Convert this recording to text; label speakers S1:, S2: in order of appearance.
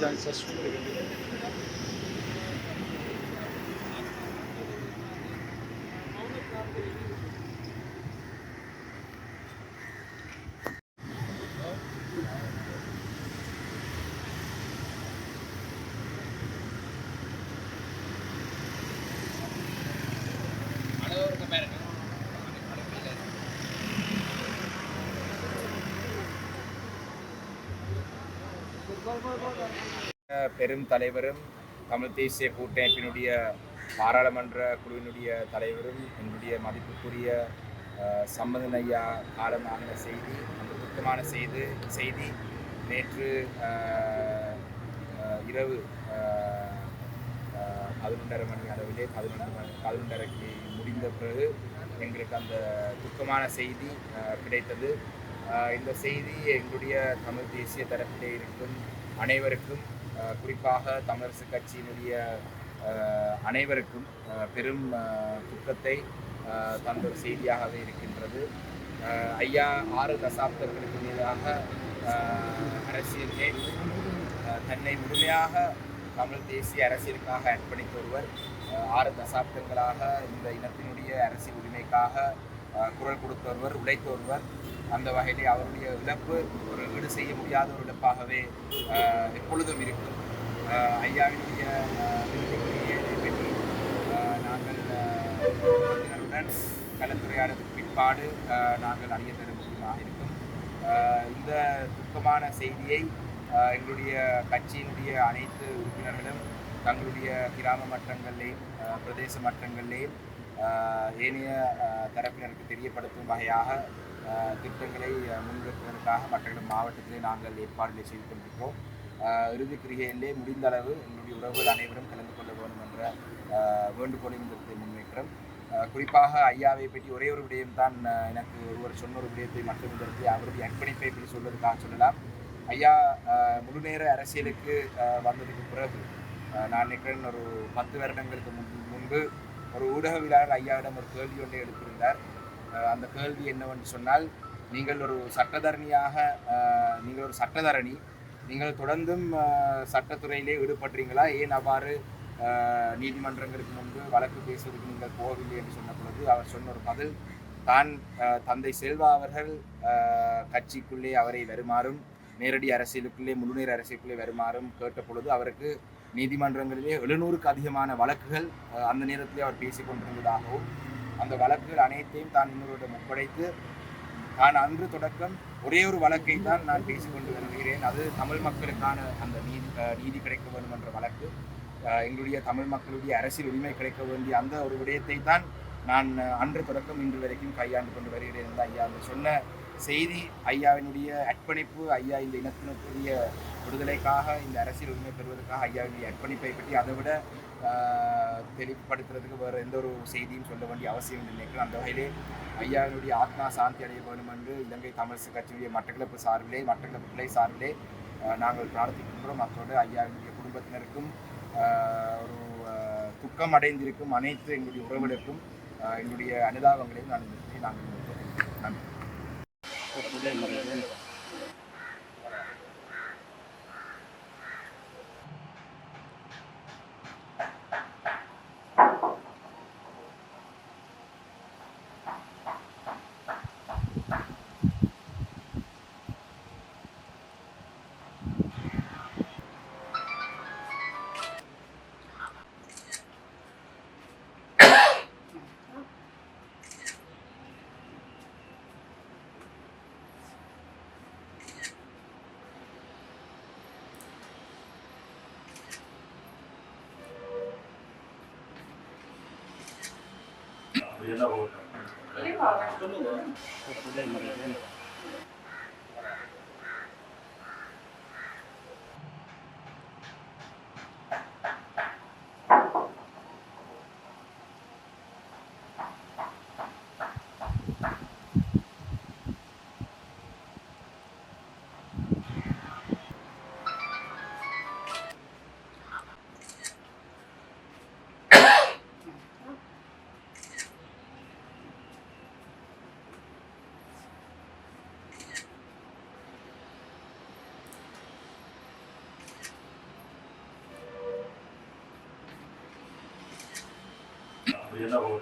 S1: organizar esse assunto.
S2: பெரும் தலைவரும் தமிழ் தேசிய கூட்டமைப்பினுடைய பாராளுமன்ற குழுவினுடைய தலைவரும் என்னுடைய மதிப்புக்குரிய சம்மதனையா காலமான செய்தி அந்த துக்கமான செய்தி செய்தி நேற்று இரவு பதினொன்றரை மணி அளவிலே பதினொன்று மணி பதினொன்றரைக்கு முடிந்த பிறகு எங்களுக்கு அந்த துக்கமான செய்தி கிடைத்தது. இந்த செய்தி எங்களுடைய தமிழ் தேசிய தரப்பிலே இருக்கும் அனைவருக்கும் குறிப்பாக தமிழரசு கட்சியினுடைய அனைவருக்கும் பெரும் துக்கத்தை தந்த ஒரு செய்தியாகவே இருக்கின்றது. ஐயா ஆறு தசாப்தங்களுக்கு மேலாக அஹ், தன்னை முழுமையாக தமிழ் தேசிய அரசியலுக்காக அர்ப்பணித்த ஒருவர் ஆறு தசாப்தங்களாக இந்த இனத்தினுடைய அரசியல் உரிமைக்காக குரல் கொடுத்த ஒருவர் உழைத்த ஒருவர் அந்த வகையிலே அவருடைய இழப்பு ஒரு ஈடு செய்ய முடியாத ஒரு இழப்பாகவே எப்பொழுதும் இருக்கும். ஐயாவினுடைய பற்றி நாங்கள் உறுப்பினருடன் கலந்துரையாடலுக்கு பிற்பாடு நாங்கள் அணிய தர முடியுமாக இருக்கும். இந்த துக்கமான செய்தியை எங்களுடைய கட்சியினுடைய அனைத்து உறுப்பினர்களும் தங்களுடைய கிராம மட்டங்களிலேயும் பிரதேச மட்டங்களிலேயும் ஏனைய தரப்பினருக்கு தெரியப்படுத்தும் வகையாக திட்டங்களை முன்வைப்பதற்காக மட்டக்களப்பு மாவட்டத்திலே நாங்கள் ஏற்பாடுகளை செய்து கொண்டிருக்கிறோம். இறுதி கிரிகையிலே முடிந்த அளவு எங்களுடைய உறவுகள் அனைவரும் கலந்து கொள்ள வேண்டும் என்ற வேண்டுகோளையும் வேண்டுகோளை இந்த முன்வைக்கிறோம். குறிப்பாக ஐயாவை பற்றி ஒரே ஒரு விடயம் தான் எனக்கு ஒருவர் சொன்ன ஒரு விடயத்தை மட்டும் இந்த அவருடைய அர்ப்பணிப்பை பற்றி சொல்வதற்காக சொல்லலாம். ஐயா முழுநேர அரசியலுக்கு வந்ததுக்கு பிறகு நான் நினைக்கிறேன் ஒரு பத்து வருடங்களுக்கு முன்பு முன்பு ஒரு ஊடகவியலாளர் ஐயாவிடம் ஒரு கேள்வி ஒன்றை எடுத்திருந்தார் அந்த கேள்வி என்னவென்று சொன்னால் நீங்கள் ஒரு சட்டத்தரணியாக நீங்கள் ஒரு சட்டத்தரணி நீங்கள் தொடர்ந்தும் சட்டத்துறையிலே ஈடுபடுறீங்களா ஏன் அவ்வாறு நீதிமன்றங்களுக்கு முன்பு வழக்கு பேசுவதற்கு நீங்கள் போகவில்லை என்று சொன்ன பொழுது அவர் சொன்ன ஒரு பதில் தான் தந்தை செல்வா அவர்கள் கட்சிக்குள்ளே அவரை வருமாறும் நேரடி அரசியலுக்குள்ளே முழுநீர் அரசியலுக்குள்ளே வருமாறும் கேட்ட பொழுது அவருக்கு நீதிமன்றங்களிலே எழுநூறுக்கு அதிகமான வழக்குகள் அந்த நேரத்திலே அவர் பேசிக் கொண்டிருந்ததாகவும் அந்த வழக்குகள் அனைத்தையும் தான் இன்னொருவரிடம் ஒப்படைத்து நான் அன்று தொடக்கம் ஒரே ஒரு வழக்கை தான் நான் பேசிக்கொண்டு வருகிறேன். அது தமிழ் மக்களுக்கான அந்த நீதி நீதி கிடைக்க வேண்டும் என்ற வழக்கு. எங்களுடைய தமிழ் மக்களுடைய அரசியல் உரிமை கிடைக்க வேண்டிய அந்த ஒரு விடயத்தை தான் நான் அன்று தொடக்கம் இன்று வரைக்கும் கையாண்டு கொண்டு வருகிறேன் தான் ஐயா அந்த சொன்ன செய்தி ஐயாவினுடைய அர்ப்பணிப்பு ஐயா இந்த இனத்தினுடைய விடுதலைக்காக இந்த அரசியல் உரிமை பெறுவதற்காக ஐயாவினுடைய அர்ப்பணிப்பை பற்றி அதை விட தெளிவுபடுத்துறதுக்கு வேறு எந்த ஒரு செய்தியும் சொல்ல வேண்டிய அவசியம் நினைக்கிறேன் அந்த வகையிலே ஐயாவினுடைய ஆத்மா சாந்தி அடைய வேண்டும் என்று இலங்கை தமிழரசு கட்சியுடைய மட்டக்களப்பு சார்பிலே மட்டக்கிழப்பு கிளை சார்பிலே நாங்கள் பிரார்த்திக்கின்றோம் அத்தோடு ஐயாவினுடைய குடும்பத்தினருக்கும் ஒரு துக்கம் அடைந்திருக்கும் அனைத்து எங்களுடைய உறவுகளுக்கும் எங்களுடைய அனுதாபங்களையும் நான் நாங்கள் நன்றி. Yeah. 没有
S1: 那会
S3: 儿，你跑，我，那我。